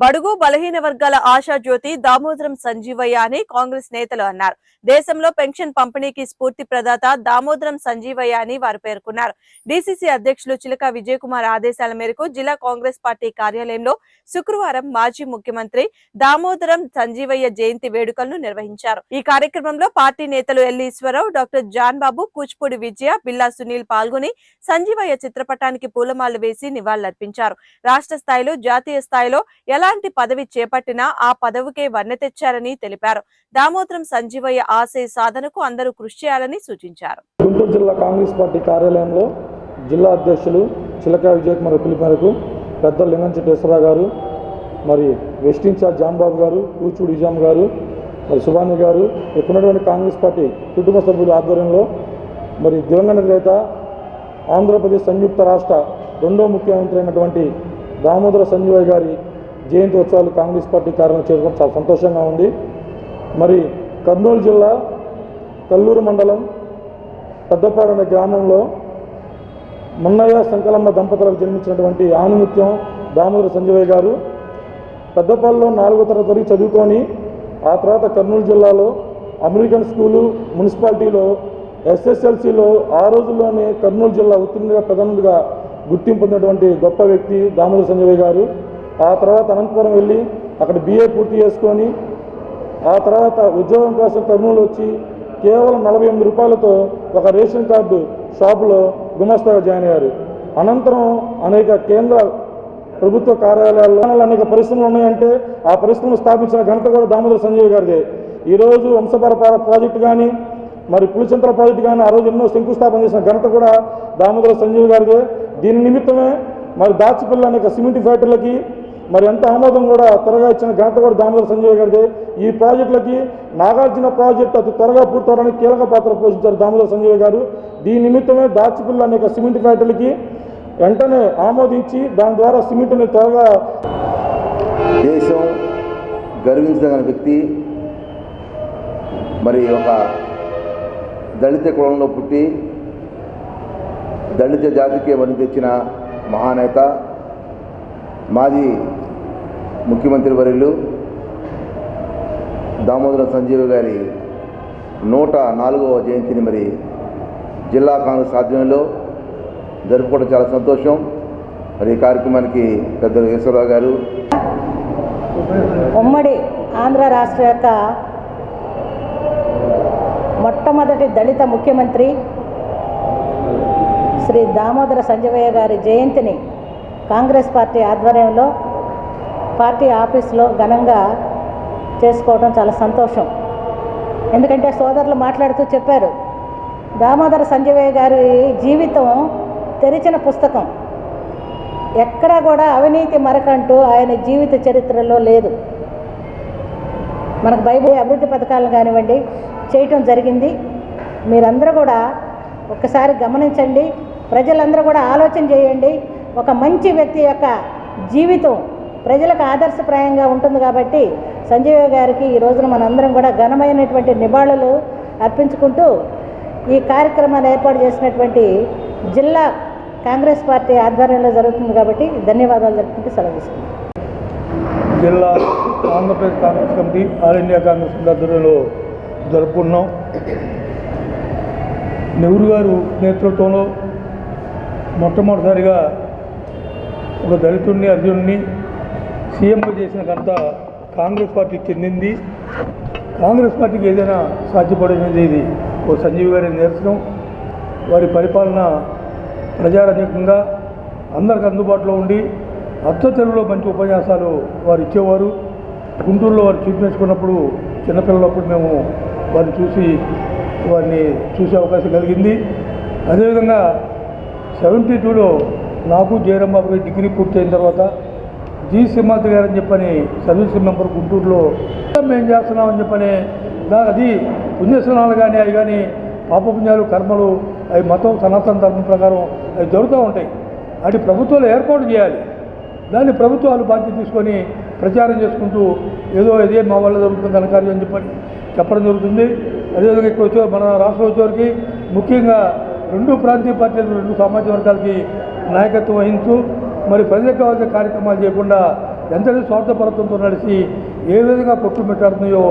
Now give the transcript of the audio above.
బడుగు బలహీన వర్గాల ఆశాజ్యోతి దామోదరం సంజీవయ్య అని కాంగ్రెస్ నేతలు అన్నారు. దేశంలో పెన్షన్ పంపిణీకి స్ఫూర్తి ప్రదాత దామోదరం సంజీవయ్య అని వారు పేర్కొన్నారు. డిసిసి అధ్యక్షులు చిలక విజయ్ కుమార్ ఆదేశాల మేరకు జిల్లా కాంగ్రెస్ పార్టీ కార్యాలయంలో శుక్రవారం మాజీ ముఖ్యమంత్రి దామోదరం సంజీవయ్య జయంతి వేడుకలను నిర్వహించారు. ఈ కార్యక్రమంలో పార్టీ నేతలు L Eswararao doctor John Babu Kuchipudi Vijaya Billa Sunil పాల్గొని సంజీవయ్య చిత్రపటానికి పూలమాలలు వేసి నివాళులర్పించారు. రాష్ట్ర స్థాయిలో జాతీయ స్థాయిలో ఎలా ఎలాంటి పదవి చేపట్టినా ఆ పదవికే వన్నె తెచ్చారని తెలిపారు. దామోదరం సంజీవయ్య ఆశయ సాధనకు అందరూ కృషి చేయాలని సూచించారు. గుంటూరు జిల్లా కాంగ్రెస్ పార్టీ కార్యాలయంలో జిల్లా అధ్యక్షులు చిలక విజయ్ కుమార్ పిలుపు మేరకు పెద్ద లింగం చిట్టేశ్వరరావు గారు మరి వెస్ట్ ఇన్ఛార్జ్ జాంబాబు గారు కూచూడి నిజాం గారు మరి సుభాని గారు ఇక్కడున్నటువంటి కాంగ్రెస్ పార్టీ కుటుంబ సభ్యుల ఆధ్వర్యంలో మరి దివంగత నేత ఆంధ్రప్రదేశ్ సంయుక్త రాష్ట్ర రెండో ముఖ్యమంత్రి అయినటువంటి దామోదర సంజీవయ్య గారి జయంతి ఉత్సవాలు కాంగ్రెస్ పార్టీ కార్యాలయం చేరుకోవడం చాలా సంతోషంగా ఉంది. మరి కర్నూలు జిల్లా కల్లూరు మండలం పెద్దపాడు అనే గ్రామంలో మున్నయ్య సంకలమ్మ దంపతులకు జన్మించినటువంటి ఆనుముత్యం దామోదర సంజయ్ గారు పెద్దపాడులో నాలుగో తరగతి వరకు చదువుకొని ఆ తర్వాత కర్నూలు జిల్లాలో అమెరికన్ స్కూలు మున్సిపాలిటీలో ఎస్ఎస్ఎల్సిలో ఆ రోజుల్లోనే కర్నూలు జిల్లా ఉత్తీర్ణుడిగా ప్రధానుడిగా గుర్తింపు పొందినటువంటి గొప్ప వ్యక్తి దామోదర సంజయ్ గారు. ఆ తర్వాత అనంతపురం వెళ్ళి అక్కడ బీఏ పూర్తి చేసుకొని ఆ తర్వాత ఉద్యోగం కోసం కర్నూలు వచ్చి కేవలం నలభై ఎనిమిది రూపాయలతో ఒక రేషన్ కార్డు షాపులో గుమస్తాగా జాయిన్ అయ్యారు. అనంతరం అనేక కేంద్ర ప్రభుత్వ కార్యాలయాల్లో అనేక పరిశ్రమలు ఉన్నాయంటే ఆ పరిశ్రమలు స్థాపించిన ఘనత కూడా దామోదర సంజయ్ గారిదే. ఈరోజు వంశపరపాల ప్రాజెక్టు కానీ మరి పులిచింతల ప్రాజెక్టు కానీ ఆ రోజు ఎన్నో శంకుస్థాపన చేసిన ఘనత కూడా దామోదర సంజీవ్ గారిదే. దీని నిమిత్తమే మరి దాచిపల్లి అనేక సిమెంట్ ఫ్యాక్టరీలకి మరి ఎంత ఆమోదం కూడా త్వరగా ఇచ్చిన ఘనత కూడా దామోదర సంజయ్ గారిదే. ఈ ప్రాజెక్టులకి నాగార్జున ప్రాజెక్టు అతి త్వరగా పూర్తవడానికి కీలక పాత్ర పోషించారు దామోదర సంజయ్ గారు. దీని నిమిత్తమే దాచిపల్లి అనేక సిమెంట్ ఫ్యాక్టరీకి వెంటనే ఆమోదించి దాని ద్వారా సిమెంట్ని త్వరగా దేశం గర్వించదగిన వ్యక్తి మరి ఒక దళిత కులంలో పుట్టి దళిత జాతికి వని తెచ్చిన మహానేత మాది ముఖ్యమంత్రి వర్యులు దామోదర సంజీవ్ గారి నూట నాలుగవ జయంతిని మరి జిల్లా కాంగ్రెస్ ఆధ్వర్యంలో జరుపుకోవడం చాలా సంతోషం. మరి ఈ కార్యక్రమానికి పెద్ద ఈశ్వరరావు గారు. ఉమ్మడి ఆంధ్ర రాష్ట్ర యొక్క మొట్టమొదటి దళిత ముఖ్యమంత్రి శ్రీ దామోదర సంజయయ్య గారి జయంతిని కాంగ్రెస్ పార్టీ ఆధ్వర్యంలో పార్టీ ఆఫీస్లో ఘనంగా చేసుకోవడం చాలా సంతోషం. ఎందుకంటే సోదరులు మాట్లాడుతూ చెప్పారు దామోదర సంజయ్ గారి జీవితం తెరిచిన పుస్తకం. ఎక్కడా కూడా అవినీతి మరకంటూ ఆయన జీవిత చరిత్రలో లేదు. మనకు బైబిల్ అభివృద్ధి పథకాలను కానివ్వండి చేయటం జరిగింది. మీరందరూ కూడా ఒక్కసారి గమనించండి. ప్రజలందరూ కూడా ఆలోచన చేయండి. ఒక మంచి వ్యక్తి యొక్క జీవితం ప్రజలకు ఆదర్శప్రాయంగా ఉంటుంది కాబట్టి సంజయ్ గారికి ఈ రోజున మనందరం కూడా ఘనమైనటువంటి నివాళులు అర్పించుకుంటూ ఈ కార్యక్రమాన్ని ఏర్పాటు చేసినటువంటి జిల్లా కాంగ్రెస్ పార్టీ ఆధ్వర్యంలో జరుగుతుంది కాబట్టి ధన్యవాదాలు జరుపుకుంటూ సెలవు జిల్లా Andhra Pradesh Congress committee all India Congress ఆధ్వర్యంలో జరుపుకున్నాం నెహ్రూ గారు నేతృత్వంలో మొట్టమొదటిసారిగా ఒక దళితుడిని అర్జునుడిని సీఎంగా చేసిన ఘనత కాంగ్రెస్ పార్టీకి చెందింది కాంగ్రెస్ పార్టీకి ఏదైనా సాధ్యపడినది ఇది. ఓ సంజీవ్ గారి నిరసనం వారి పరిపాలన ప్రజారంజకంగా అందరికి అందుబాటులో ఉండి అచ్చ తెలుగులో మంచి ఉపన్యాసాలు వారు ఇచ్చేవారు. గుంటూరులో వారు చూపించుకున్నప్పుడు చిన్నపిల్లలప్పుడు మేము వారిని చూసి వారిని చూసే అవకాశం కలిగింది. అదేవిధంగా సెవెంటీ టూలో నాకు జయరాంబాబు గారి డిగ్రీ పూర్తయిన తర్వాత జి సింహాద్రి గారు అని చెప్పని సర్వీస్ మెంబర్ గుంటూరులో మేము చేస్తున్నామని చెప్పని దా- అది పుణ్యస్నానాలు కానీ అవి కానీ పాపపుణ్యాలు కర్మలు అవి మతం సనాతన ధర్మం ప్రకారం అవి జరుగుతూ ఉంటాయి. అది ప్రభుత్వాలు ఏర్పాటు చేయాలి. దాన్ని ప్రభుత్వాలు బాధ్యత తీసుకొని ప్రచారం చేసుకుంటూ ఏదో ఇదే మా వల్ల జరుగుతుంది ఘనకార్యం అని చెప్పని చెప్పడం జరుగుతుంది. అదేవిధంగా ఇక్కడ వచ్చే మన రాష్ట్రం వచ్చేవారికి ముఖ్యంగా రెండు ప్రాంతీయ పార్టీలు రెండు సామాజిక వర్గాలకి నాయకత్వం వహించు మరి ప్రజలకు కావాల్సిన కార్యక్రమాలు చేయకుండా ఎంతటి స్వార్థపరత్వంతో నడిచి ఏ విధంగా కొట్టుమిట్టాడుతున్నాయో